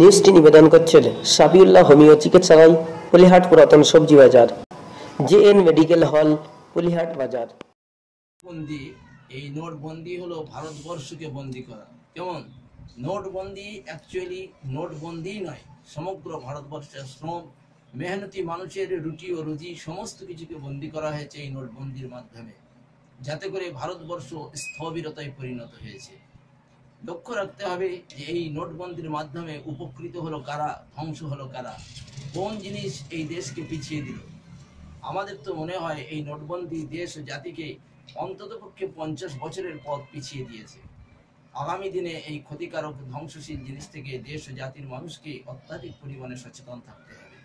নিউজটি নিবেদন করছেন সাবিউল্লাহ হোমিও চিকিৎসালয়, পুলিহাট পুরাতন সবজি বাজার। জে এন মেডিকেল হল, পুলিহাট বাজার। বন্দি এই নোটবন্দি হলো ভারতবর্ষকে বন্দি করা। কেমন? নোটবন্দি অ্যাকচুয়ালি নোটবন্দি নয়, সমগ্র ভারতবর্ষের শ্রম, মেহনতি মানুষের রুটি ও রুজি সমস্ত কিছুকে বন্দি করা হয়েছে এই নোটবন্দির মাধ্যমে। যাতে করে ভারতবর্ষ স্থবিরতায় পরিণত হয়েছে। লক্ষ্য রাখতে হবে যে এই নোটবন্দির মাধ্যমে উপকৃত হলো কারা, ধ্বংস হলো কারা, কোন জিনিস এই দেশকে পিছিয়ে দিল? আমাদের তো মনে হয় এই নোটবন্দি দেশ ও জাতিকে অন্ততপক্ষে পঞ্চাশ বছরের পথ পিছিয়ে দিয়েছে। আগামী দিনে এই ক্ষতিকারক ধ্বংসশীল জিনিস থেকে দেশ ও জাতির মানুষকে অত্যাধিক পরিমাণে সচেতন থাকতে হবে।